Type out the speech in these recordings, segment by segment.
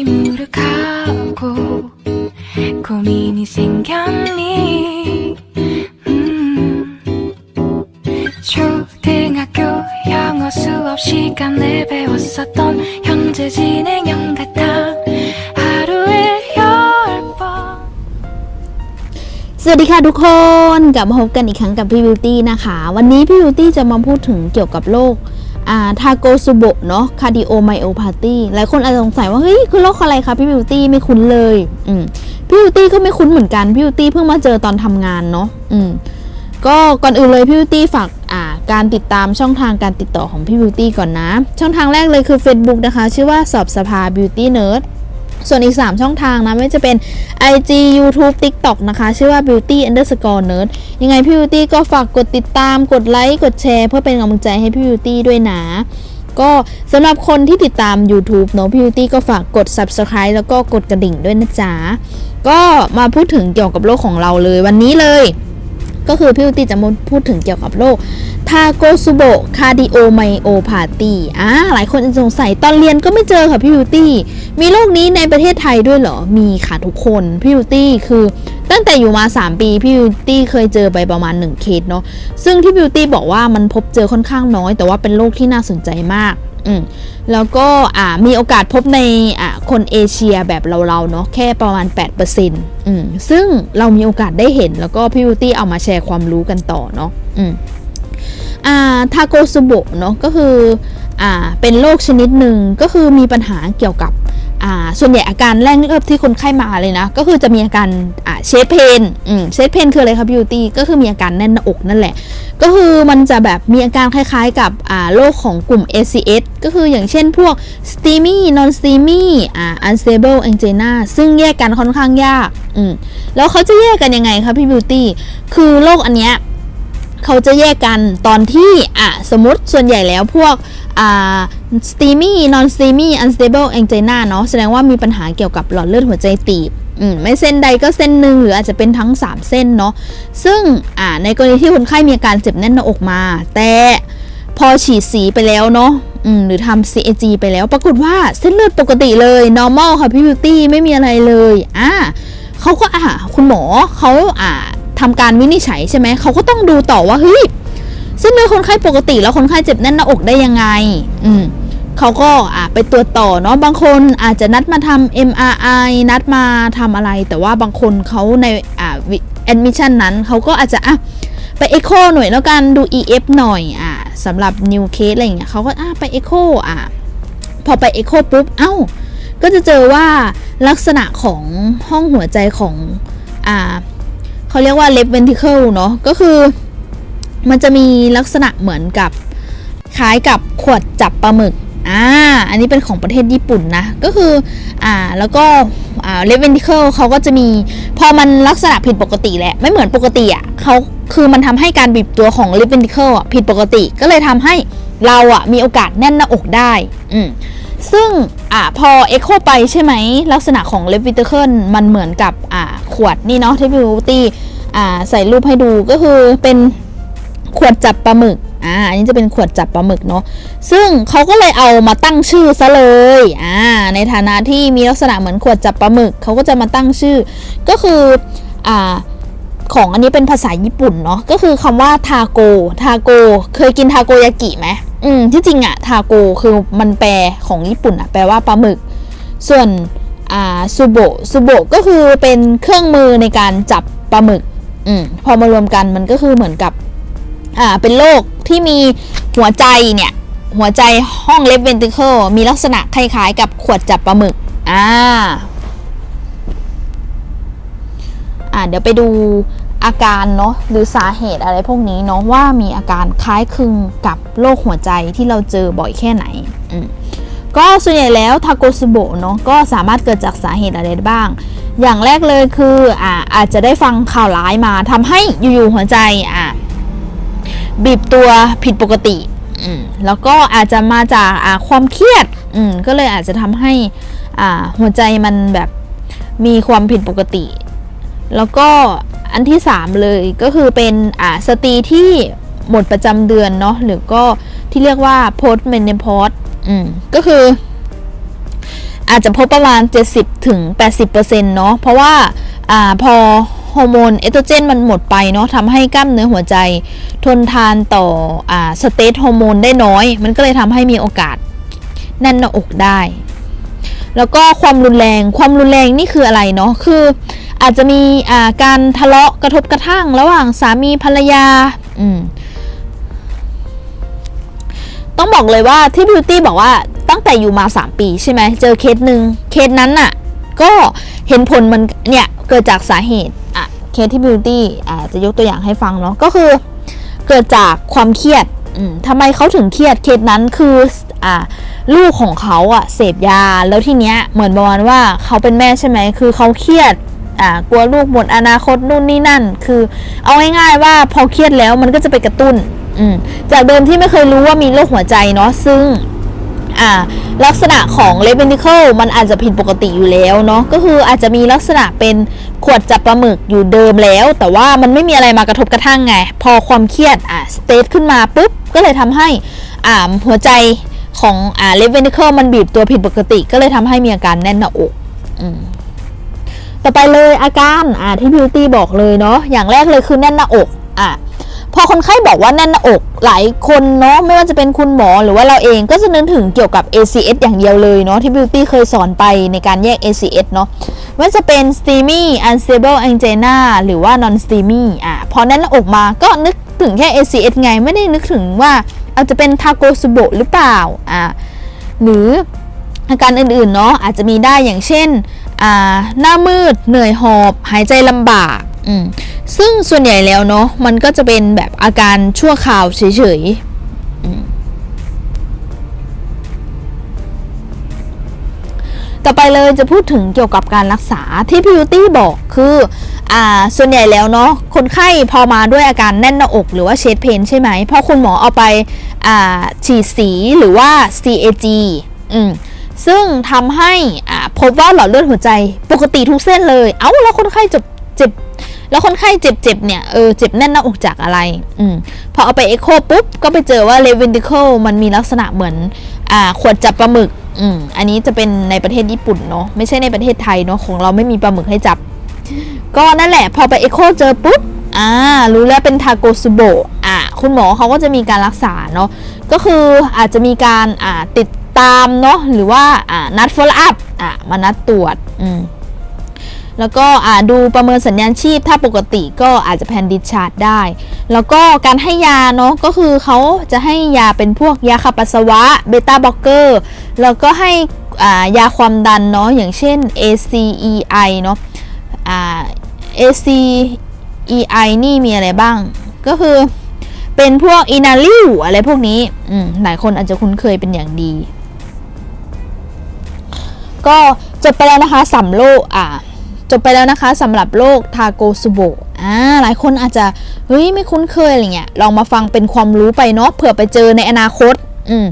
물을 가고 고민이 생겼니 음 초등학교 영어 수업 시간에 배웠었던 현재 진행형 같아 하루에 열 번 สวัสดีค่ะทุกคนกลับมาพบกันอีกครั้งกับพี่บิวตี้นะคะ วันนี้พี่บิวตี้จะมาพูดถึงเกี่ยวกับโรคอ่า ทาโกซูโบะเนาะคาร์ดิโอไมโอพาตี้หลายคนอาจจะสงสัยว่า เฮ้ย คือโรคอะไรคะพี่บิวตี้ไม่คุ้นเลยอืมพี่บิวตี้ก็ไม่คุ้นเหมือนกัน พี่บิวตี้เพิ่งมาเจอตอนทำงานเนาะอืมก็ก่อนอื่นเลยพี่บิวตี้ฝากอ่าการติดตามช่องทางการติดต่อของพี่บิวตี้ก่อนนะ ช่องทางแรกเลยคือ Facebook นะคะ ชื่อว่าสอบสภาบิวตี้เนิร์ด ส่วนอีก 3 ช่องทางนะไม่ว่าจะเป็น IG YouTube TikTok นะคะ ชื่อว่า beauty underscore nerd ยังไงพี่ beauty ก็ฝากกดติดตามกดไลค์ กดแชร์ เพื่อเป็นกำลังใจให้พี่ beauty ด้วยนะ ก็สำหรับคนที่ติดตาม YouTube เนอะพี่ beauty ก็ฝากกด subscribe แล้วก็กดกระดิ่งด้วยนะจ๊ะ ก็มาพูดถึงเกี่ยวกับโรคของเราเลยวันนี้เลย ก็คือพี่ beauty จะมาพูดถึงเกี่ยวกับโรค ทาโกซูโบคาร์ดิโอไมโอพาธีอ่าหลายคนสงสัยตอนเรียนก็ไม่เจอค่ะพี่บิวตี้ มีโรคนี้ในประเทศไทยด้วยเหรอ มีค่ะทุกคน พี่บิวตี้คือ ตั้งแต่อยู่มา 3 ปี พี่บิวตี้เคยเจอไปประมาณ 1 เคสเนาะ ซึ่งที่บิวตี้บอกว่ามันพบเจอค่อนข้างน้อย แต่ว่าเป็นโรคที่น่าสนใจมาก อืมแล้วก็อ่ามีโอกาสพบในอ่าคนเอเชียแบบเราๆเนาะแค่ประมาณ 8%อืมซึ่งเรามีโอกาสได้เห็นแล้วก็พี่บิวตี้เอามาแชร์ความรู้กันต่อเนาะอืม ทาโกซุโบะเนาะก็คืออเป็นโรคชนิดหนึ่งก็คือมีปัญหาเกี่ยวกับส่วนใหญ่อาการแรกเริ่มที่คนไข้มาเลยนะ ก็คือจะมีอาการเชสเพนเชสเพนคืออะไรครับบิวตี้ก็คือมีอาการแน่นหน้าอกนั่นแหละ ก็คือมันจะแบบมีอาการคล้ายๆกับโรคของกลุ่ม ACS ก็คืออย่างเช่นพวก STEMI non STEMI อ่า unstable angina ซึ่งแยกกันค่อนข้างยากแล้วเขาจะแยกกันยังไงครับพี่บิวตี้คือโรคอันเนี้ย เขาจะแยกกันตอนที่อะสมมติส่วนใหญ่แล้วพวกอ่า steamy non steamy unstable angina เนาะแสดงว่ามีปัญหาเกี่ยวกับหลอดเลือดหัวใจตีบอืมไม่เส้นใดก็เส้นหนึ่งหรืออาจจะเป็นทั้ง 3 เส้นเนาะซึ่งอ่าในกรณีที่คนไข้มีอาการเจ็บแน่นหน้าอกมา แต่พอฉีดสีไปแล้วเนาะอืมหรือทำ CAG ไปแล้วปรากฏว่าเส้นเลือดปกติเลย normal ค่ะพี่บิวตี้ไม่มีอะไรเลยอ่าเขาก็อ่าคุณหมอเขาอ่า ทำการวินิจฉัยใช่ไหมเขาก็ต้องดูต่อว่าเฮ้ยเส้นเลือดคนไข้ปกติแล้วคนไข้เจ็บแน่นหน้าอกได้ยังไง อืมเขาก็อ่าไปตรวจต่อเนาะบางคนอาจจะนัดมาทำ MRI นัดมาทำอะไร แต่ว่าบางคนเขาในอ่า admission นั้นเขาก็อาจจะอะไปเอ็กโคหน่อยแล้วกันดู EF หน่อยอ่าสำหรับ new case อะไรอย่างเงี้ยเขาก็อะไปเอ็กโคอะพอไปเอ็กโคปุ๊บเอ้าก็จะเจอว่าลักษณะของห้องหัวใจของอ่า เขาเรียกว่า left ventricle เนาะก็คือ มันจะมีลักษณะเหมือนกับคล้ายกับขวดจับปลาหมึกอ่าอันนี้เป็นของประเทศญี่ปุ่นนะก็คืออ่าแล้วก็อ่า left ventricle เขาก็จะมีพอมันลักษณะผิดปกติแหละไม่เหมือนปกติอะ่ะเขาคือมันทำให้การบีบตัวของ left ventricle อะผิดปกติก็เลยทำให้เราอะมีโอกาสแน่นหน้าอกได้อืมซึ่ง อ่าพอเอ็กโคไปใช่ไหม ลักษณะของเลฟวิเตอร์เคิลมันเหมือนกับอ่าขวดนี่เนาะที่บิวตี้อ่าใส่รูปให้ดูก็คือเป็นขวดจับปลาหมึกอ่าอันนี้จะเป็นขวดจับปลาหมึกเนาะซึ่งเขาก็เลยเอามาตั้งชื่อซะเลยอ่าในฐานะที่มีลักษณะเหมือนขวดจับปลาหมึกเขาก็จะมาตั้งชื่อ ก็คืออ่าของอันนี้เป็นภาษาญี่ปุ่นเนาะก็คือคำว่าทาโกทาโกเคยกินทาโกยากิไหม อืมที่จริงอะทาโกคือมันแปลของญี่ปุ่นอะแปลว่าปลาหมึก ส่วนอ่าซูโบซูโบก็คือเป็นเครื่องมือในการจับปลาหมึกอืมพอมารวมกันมันก็คือเหมือนกับอ่าเป็นโรคที่มีหัวใจเนี่ย หัวใจห้องเลฟเวนติเคิลมีลักษณะคล้ายๆกับขวดจับปลาหมึกอ่าอ่าเดี๋ยวไปดู อาการเนาะหรือสาเหตุอะไรพวกนี้เนาะว่ามีอาการคล้ายคลึงกับโรคหัวใจที่เราเจอบ่อยแค่ไหนก็ส่วนใหญ่แล้วทาโกซุโบะเนาะก็สามารถเกิดจากสาเหตุอะไรบ้าง อย่างแรกเลยคืออ่าอาจจะได้ฟังข่าวร้ายมาทำให้อยู่ๆหัวใจอ่าบีบตัวผิดปกติแล้วก็อาจจะมาจากความเครียดก็เลยอาจจะทำให้หัวใจมันแบบมีความผิดปกติ แล้วก็ อันที่ 3 เลยก็คือเป็นอ่าสตรีที่หมดประจำเดือนเนาะหรือก็ที่เรียกว่า post menopause อืมก็คืออาจจะพบประมาณ 70ถึง80%เนาะเพราะว่าอ่าพอฮอร์โมนเอสโตรเจนมันหมดไปเนาะทำให้กล้ามเนื้อหัวใจทนทานต่ออ่าสเตทฮอร์โมนได้น้อย มันก็เลยทำให้มีโอกาสแน่นหน้าอกได้ แล้วก็ความรุนแรงความรุนแรงนี่คืออะไรเนาะคือ อาจจะมีการทะเลาะกระทบกระทั่ง ระหว่างสามีภรรยาต้องบอกเลยว่าที่บิวตี้บอกว่าตั้งแต่อยู่มา 3 ปีใช่ไหมเจอเคสหนึ่งเคสนั้นน่ะ ก็เห็นผลมันเนี่ยเกิดจากสาเหตุอะเคสที่บิวตี้อาจะยกตัวอย่างให้ฟังเนาะก็คือ เกิดจากความเครียดทำไมเขาถึงเครียดเคสนั้นคืออ่าลูกของเขาอะเสพยาแล้วทีเนี้ยเหมือนประมาณว่าเขาเป็นแม่ใช่ไหมคือเขาเครียด อ่ากลัวลูกหมดอนาคตนู่นนี่นั่น คือเอาง่ายๆว่าพอเครียดแล้วมันก็จะไปกระตุ้นอืมจากเดิมที่ไม่เคยรู้ว่ามีโรคหัวใจเนาะซึ่งอ่าลักษณะของเลเวนิเคิลมันอาจจะผิดปกติอยู่แล้วเนาะก็คืออาจจะมีลักษณะเป็นขวดจับปลาหมึกอยู่เดิมแล้ว แต่ว่ามันไม่มีอะไรมากระทบกระทั่งไง พอความเครียดอะสเตทขึ้นมาปุ๊บ ก็เลยทำให้อ่าหัวใจของอ่าเลเวนิเคิลมันบีบตัวผิดปกติ ก็เลยทำให้มีอาการแน่นหน้าอกอม ต่อไปเลยอาการอ่าที่บิวตี้บอกเลยเนาะอย่างแรกเลยคือแน่นหน้าอกอะพอคนไข้บอกว่าแน่นหน้าอกหลายคนเนาะไม่ว่าจะเป็นคุณหมอหรือว่าเราเองก็จะนึกถึงเกี่ยวกับ ACS อย่างเดียวเลยเนาะที่บิวตี้เคยสอนไปในการแยก ACS เนาะว่าจะเป็น steamy unstable angina หรือว่า non steamy อะพอแน่นหน้าอกมาก็นึกถึงแค่ ACS ไงไม่ได้นึกถึงว่าอาจจะเป็นทาโกสุโบหรือเปล่าอ่าหรืออาการอื่นๆเนาะอาจจะมีได้อย่างเช่น หน้ามืดเหนื่อยหอบ หายใจลำบากซึ่งส่วนใหญ่แล้วเนาะมันก็จะเป็นแบบอาการชั่วคราวเฉยๆ ต่อไปเลยจะพูดถึงเกี่ยวกับการรักษาที่พิวตี้บอกคืออ่าส่วนใหญ่แล้วเนาะคนไข้พอมาด้วยอาการแน่นหน้าอกหรือว่าเชสเพนใช่ไหมพอคุณหมอเอาไปอ่าฉีดสีหรือว่า CAG อืมซึ่งทำให้ พบว่าหลอดเลือดหัวใจปกติทุกเส้นเลย เอ้าแล้วคนไข้เจ็บเจ็บ แล้วคนไข้เจ็บเจ็บเนี่ย เออ เจ็บแน่นหน้าอกจากอะไร อืม พอเอาไปเอ็กโคปุ๊บ ก็ไปเจอว่าเลเวนดิเคิลมันมีลักษณะเหมือน อ่า ขวดจับปลาหมึก อืม อันนี้จะเป็นในประเทศญี่ปุ่นเนาะ ไม่ใช่ในประเทศไทยเนาะ ของเราไม่มีปลาหมึกให้จับ ก็นั่นแหละ พอไปเอ็กโคเจอปุ๊บ อ่า รู้แล้วเป็นทาโกสุโบะ อ่า คุณหมอเขาก็จะมีการรักษาเนาะ ก็คืออาจจะมีการ อ่า ติดตามเนาะ หรือว่า อ่า นัด follow up อ่ามานัดตรวจอืมแล้วก็อ่าดูประเมินสัญญาณชีพ ถ้าปกติก็อาจจะแพนดิชาร์ดได้ แล้วก็การให้ยาเนาะก็คือเขาจะให้ยาเป็นพวกยาขับปัสสาวะเบต้าบล็อกเกอร์แล้วก็ให้อ่ายาความดันเนาะอย่างเช่น ACEI เนาะอ่า ACEI นี่มีอะไรบ้าง ก็คือเป็นพวกอินาลิวอะไรพวกนี้อืมหลายคนอาจจะคุ้นเคยเป็นอย่างดี ก็จบไปแล้วนะคะสำโลกอ่าจบไปแล้วนะคะสำหรับโลกทาโกสุโบะอ่าหลายคนอาจจะเฮ้ยไม่คุ้นเคยอะไรเงี้ยลองมาฟังเป็นความรู้ไปเนาะเผื่อไปเจอในอนาคตอืม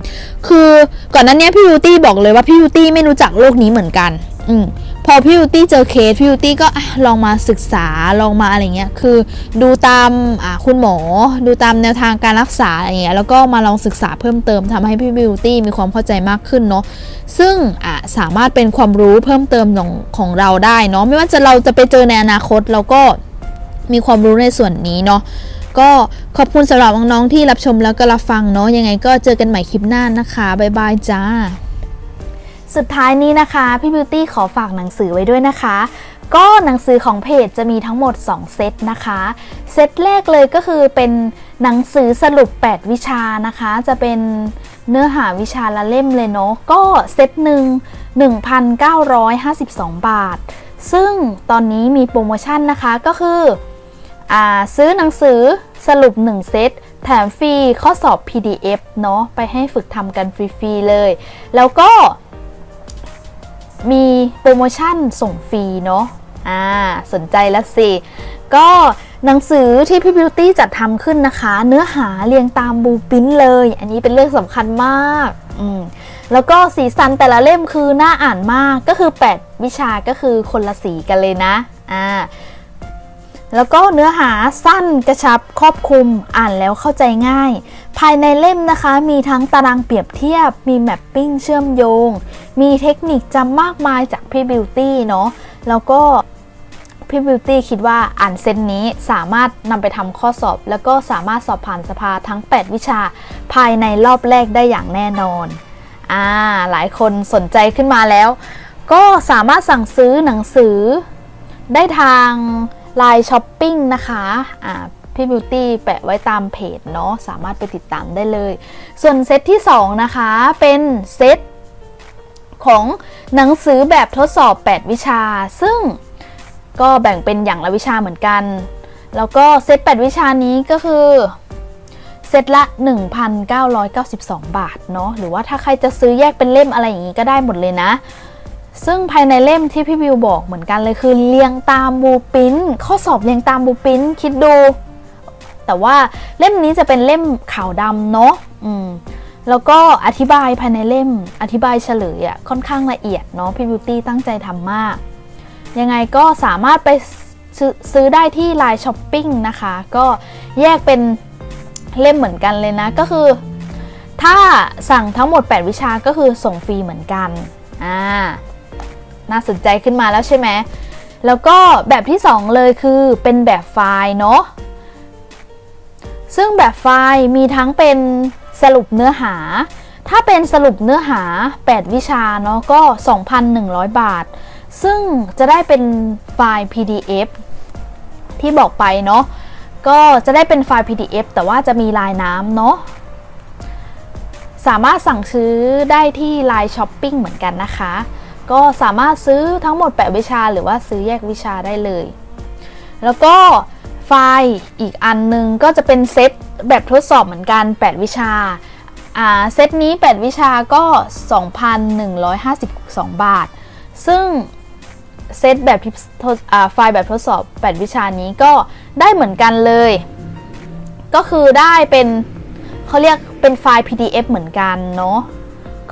คือก่อนนั้นเนี้ยพี่ยูตี้บอกเลยว่าพี่ยูตี้ไม่รู้จักโลกนี้เหมือนกันอืม อพี่ยูตี้เจอเคสพี่ยูตี้ก็ลองมาศึกษาลองมาอะไรเงี้ยคือดูตามคุณหมอ ดูตามแนวทางการรักษาอะไรเงี้ยแล้วก็มาลองศึกษาเพิ่มเติมทำให้พี่บิวตี้มีความเข้าใจมากขึ้นเนาะซึ่งสามารถเป็นความรู้เพิ่มเติมของของเราได้เนาะไม่ว่าจะเราจะไปเจอในอนาคตเราก็มีความรู้ในส่วนนี้เนาะก็ขอบคุณสำหรับน้องๆที่รับชมแล้วก็รับฟังเนาะยังไงก็เจอกันใหม่คลิปหน้านะคะบ๊ายบายจ้า สุดท้ายนี้นะคะ พี่บิวตี้ขอฝากหนังสือไว้ด้วยนะคะ ก็หนังสือของเพจจะมีทั้งหมด 2 เซตนะคะ เซตแรกเลยก็คือเป็นหนังสือสรุป 8 วิชานะคะ จะเป็นเนื้อหาวิชาละเล่มเลยเนาะ ก็เซตหนึ่ง1,952 บาท ซึ่งตอนนี้มีโปรโมชั่นนะคะก็คืออซื้อหนังสือสรุป 1 เซตแถมฟรีข้อสอบ PDF เนาะไปให้ฝึกทำกันฟรี ๆ เลย แล้วก็ มีโปรโมชั่นส่งฟรีเนาะอ่าสนใจแล้วสิ ก็หนังสือที่พี่บิวตี้จัดทำขึ้นนะคะ เนื้อหาเรียงตามบูปินเลย อันนี้เป็นเรื่องสำคัญมากอืมแล้วก็สีสันแต่ละเล่มคือน่าอ่านมากก็คือ 8 วิชาก็คือคนละสีกันเลยนะอ่า แล้วก็เนื้อหาสั้นกระชับครอบคลุมอ่านแล้วเข้าใจง่าย ภายในเล่มนะคะมีทั้งตารางเปรียบเทียบ มีแมปปิ้งเชื่อมโยง มีเทคนิคจำมากมายจากพี่บิวตี้เนาะแล้วก็พี่บิวตี้คิดว่าอ่านเซตนี้สามารถนำไปทำข้อสอบ แล้วก็สามารถสอบผ่านสภาทั้ง 8 วิชา ภายในรอบแรกได้อย่างแน่นอนอ่าหลายคนสนใจขึ้นมาแล้ว ก็สามารถสั่งซื้อหนังสือได้ทาง Line Shopping นะคะอ่าพี่บิวตี้แปะไว้ตามเพจเนาะสามารถไปติดตามได้เลย ส่วนเซตที่ 2 นะคะเป็นเซตของหนังสือแบบทดสอบ 8 วิชา ซึ่งก็แบ่งเป็นอย่างละวิชาเหมือนกัน แล้วก็เซต 8 วิชานี้ก็คือเซตละ 1,992 บาทเนาะหรือว่าถ้าใครจะซื้อแยกเป็นเล่มอะไรอย่างนี้ก็ได้หมดเลยนะ ซึ่งภายในเล่มที่พี่วิวบอกเหมือนกันเลยคือเรียงตามบูปินข้อสอบเรียงตามบูปินคิดดู แต่ว่าเล่มนี้จะเป็นเล่มขาวดำเนาะอืมแล้วก็อธิบายภายในเล่มอธิบายเฉลยอะค่อนข้างละเอียดเนาะพี่บิวตี้ตั้งใจทำมาก ยังไงก็สามารถไปซื้อซื้อได้ที่ Line Shopping นะคะ ก็แยกเป็นเล่มเหมือนกันเลยนะ ก็คือ ถ้าสั่งทั้งหมด 8 วิชาก็คือส่งฟรีเหมือนกันอ่า น่าสนใจขึ้นมาแล้วใช่ไหมแล้วก็แบบที่ 2 เลยคือเป็นแบบไฟล์เนาะซึ่งแบบไฟล์มีทั้งเป็นสรุปเนื้อหา ถ้าเป็นสรุปเนื้อหา 8 วิชาเนาะก็ 2,100 บาท ซึ่งจะได้เป็นไฟล์ PDF ที่บอกไปเนาะก็จะได้เป็นไฟล์ PDF แต่ว่าจะมีลายน้ำเนาะสามารถสั่งซื้อได้ที่ Line Shopping เหมือนกันนะคะ ก็สามารถซื้อทั้งหมด 8 วิชาหรือว่าซื้อแยกวิชาได้เลย แล้วก็ไฟล์อีกอันหนึงก็จะเป็นเซตแบบทดสอบเหมือนกัน 8 วิชาเซตนี้ 8 วิชาก็ 2,152 บาท ซึ่งเซตแบบไฟล์แบบทดสอบ 8 วิชานี้ก็ได้เหมือนกันเลย ก็คือได้เป็นเขาเรียกเป็นไฟล์ PDF เหมือนกันเนาะ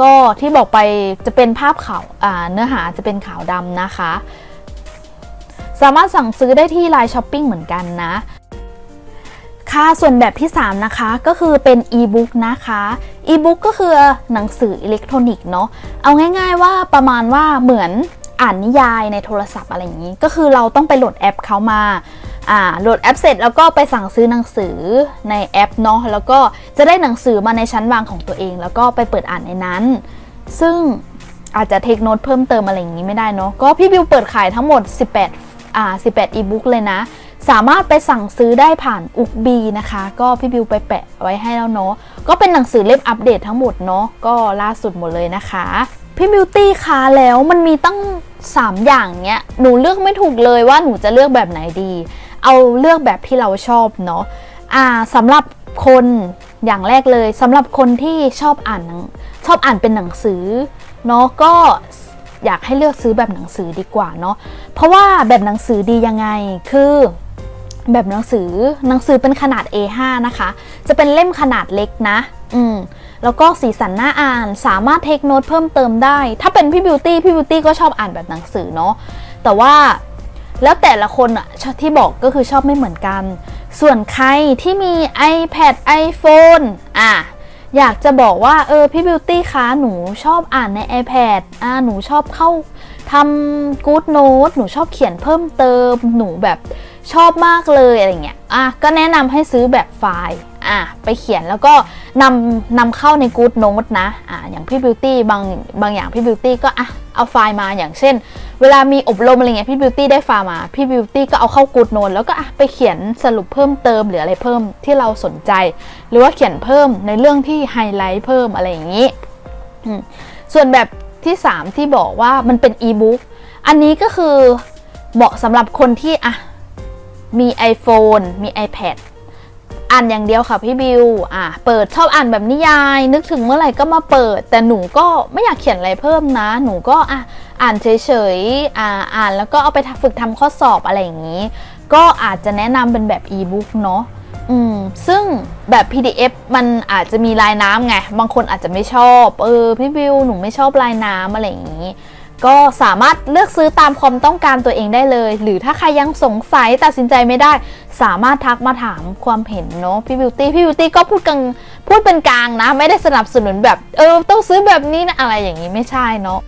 ก็ที่บอกไปจะเป็นภาพขาวอ่าเนื้อหาจะเป็นขาวดำนะคะ สามารถสั่งซื้อได้ที่ไลน์ช้อปปิ้งเหมือนกันนะค่ะส่วนแบบที่ 3 นะคะก็คือเป็นอีบุ๊กนะคะอีบุ๊กก็คือหนังสืออิเล็กทรอนิกส์เนาะเอาง่ายๆว่าประมาณว่าเหมือน อ่านนิยายในโทรศัพท์อะไรอย่างนี้ ก็คือเราต้องไปโหลดแอปเขามาอ่าโหลดแอปเสร็จแล้วก็ไปสั่งซื้อหนังสือในแอปเนาะแล้วก็จะได้หนังสือมาในชั้นวางของตัวเอง แล้วก็ไปเปิดอ่านในนั้น ซึ่งอาจจะเทคโนตเพิ่มเติมอะไรอย่างนี้ไม่ได้เนาะก็พี่บิวเปิดขายทั้งหมด 18อ่า18อีบุ๊กเลยนะ สามารถไปสั่งซื้อได้ผ่านอุกบีนะคะ ก็พี่บิวไปแปะไว้ให้แล้วเนาะก็เป็นหนังสือเล่มอัปเดตทั้งหมดเนาะก็ล่าสุดหมดเลยนะคะพี่บิวตี้คะแล้วมันมีตั้ง 3 อย่างเนี้ยหนูเลือกไม่ถูกเลยว่าหนูจะเลือกแบบไหนดี เอาเลือกแบบที่เราชอบเนาะอ่าสำหรับคนอย่างแรกเลยสำหรับคนที่ชอบอ่านหนังชอบอ่านเป็นหนังสือเนาะก็อยากให้เลือกซื้อแบบหนังสือดีกว่าเนาะเพราะว่าแบบหนังสือดียังไงคือแบบหนังสือหนังสือเป็นขนาด A5 นะคะ จะเป็นเล่มขนาดเล็กนะ อืม แล้วก็สีสันน่าอ่านสามารถเทคโนตเพิ่มเติมได้ ถ้าเป็นพี่บิวตี้พี่บิวตี้ก็ชอบอ่านแบบหนังสือเนาะแต่ว่าแล้วแต่ละคนอะชอบที่บอกก็คือชอบไม่เหมือนกัน ส่วนใครที่มี iPad iPhone อะอยากจะบอกว่าเออพี่บิวตี้คะหนูชอบอ่านใน iPad อ่าหนูชอบเข้าทำ Good Note หนูชอบเขียนเพิ่มเติม หนูแบบชอบมากเลยอะไรเงี้ยอะก็แนะนำให้ซื้อแบบไฟล์ อะไปเขียนแล้วก็นำนำเข้าใน Good Note นะอะอย่างพี่บิวตี้บางบางอย่างพี่บิวตี้ก็อะเอาไฟล์มาอย่างเช่น เวลามีอบรมอะไรเงี้ยพี่บิวตี้ได้ไฟล์มาพี่บิวตี้ก็เอาเข้า Good Note แล้วก็อะไปเขียนสรุปเพิ่มเติมหรืออะไรเพิ่มที่เราสนใจ หรือว่าเขียนเพิ่มในเรื่องที่ไฮไลท์เพิ่มอะไรอย่างนี้ ส่วนแบบที่ 3 ที่บอกว่ามันเป็นอีบุ๊กอันนี้ก็คือเหมาะสำหรับคนที่อะมี iPhone มี iPad อ่านอย่างเดียวค่ะพี่บิว อะ เปิดชอบอ่านแบบนิยาย นึกถึงเมื่อไหร่ก็มาเปิด แต่หนูก็ไม่อยากเขียนอะไรเพิ่มนะ หนูก็อะอ่านเฉยๆ อ่าอ่านแล้วก็เอาไปฝึกทำข้อสอบอะไรอย่างนี้ ก็อาจจะแนะนำเป็นแบบอีบุ๊กเนาะ อืม ซึ่งแบบ PDF มันอาจจะมีลายน้ำไง บางคนอาจจะไม่ชอบ เออ พี่บิว หนูไม่ชอบลายน้ำอะไรอย่างนี้ ก็สามารถเลือกซื้อตามความต้องการตัวเองได้เลย หรือถ้าใครยังสงสัยตัดสินใจไม่ได้ สามารถทักมาถามความเห็นเนาะพี่บิวตี้พี่บิวตี้ก็พูดกลางพูดเป็นกลางนะ ไม่ได้สนับสนุนแบบเออต้องซื้อแบบนี้นะอะไรอย่างนี้ไม่ใช่เนาะ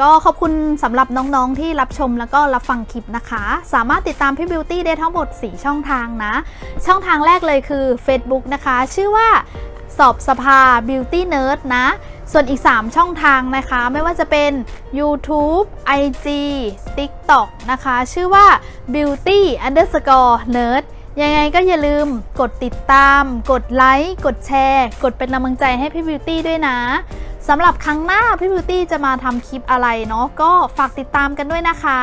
ก็ขอบคุณสำหรับน้องๆที่รับชมแล้วก็รับฟังคลิปนะคะ สามารถติดตามพี่บิวตี้ได้ทั้งหมด 4 ช่องทางนะ ช่องทางแรกเลยคือ Facebook นะคะ ชื่อว่า สอบสภา Beauty Nerd นะ ส่วนอีก 3 ช่องทางนะคะ ไม่ว่าจะเป็น YouTube IG TikTok นะคะ ชื่อว่า Beauty Underscore Nerd ยังไงก็อย่าลืมกดติดตาม กดไลค์ กดแชร์ กดเป็นกำลังใจให้พี่บิวตี้ด้วยนะสำหรับครั้งหน้าพี่บิวตี้จะมาทำคลิปอะไรเนาะก็ฝากติดตามกันด้วยนะคะ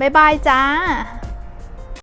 บ๊ายบายจ้า